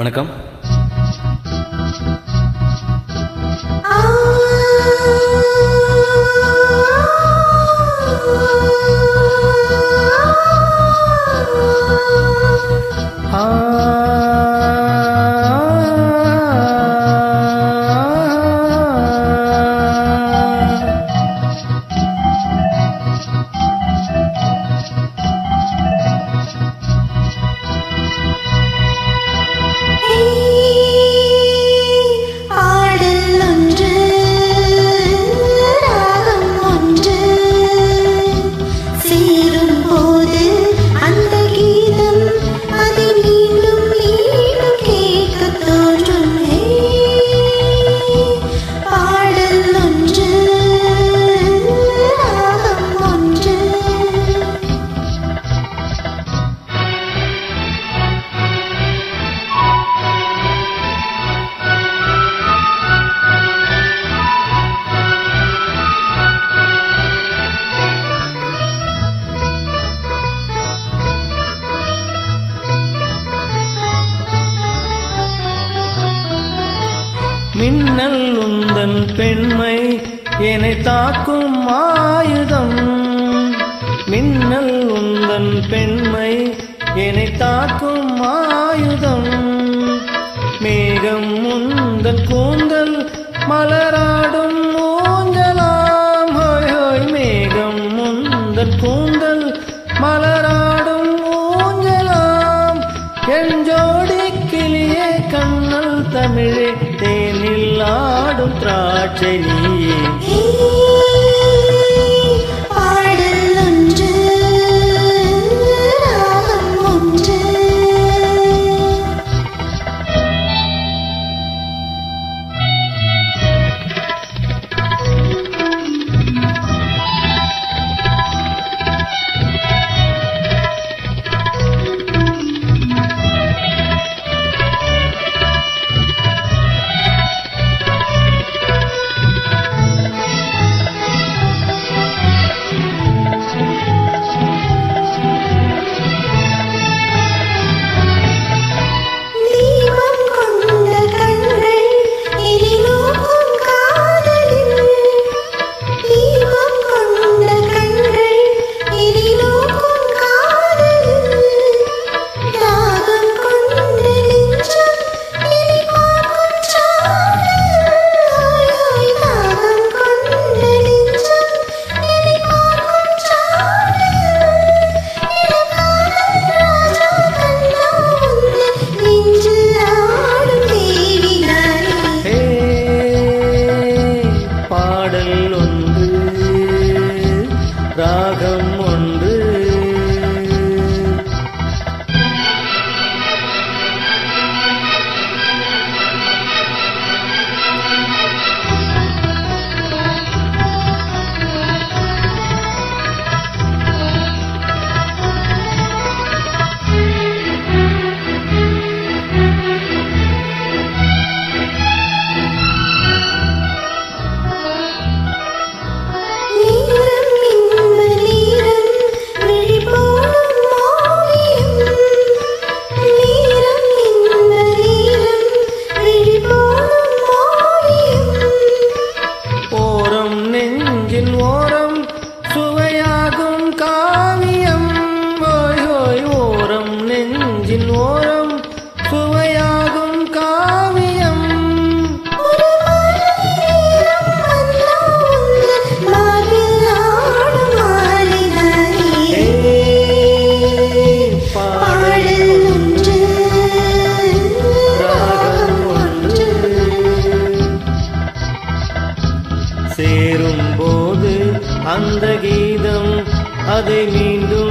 வணக்கம். மின்னல் உந்தன் பெண்மை என்னை தாக்கும் ஆயுதம். மின்னல் உந்தன் பெண்மை என்னை தாக்கும் ஆயுதம். மேகம் உந்தன் கூந்தல் மலராடும் ஊஞ்சலாம். ஹோய் மேகம் முந்தன் கூந்தல் மலராடும் ஊஞ்சலாம். என் ஜோடி கிளியே கண்ணல் தமிழே தேனில் ஆடும் திராட்சை நீ. அந்த கீதம் அதை மீண்டும்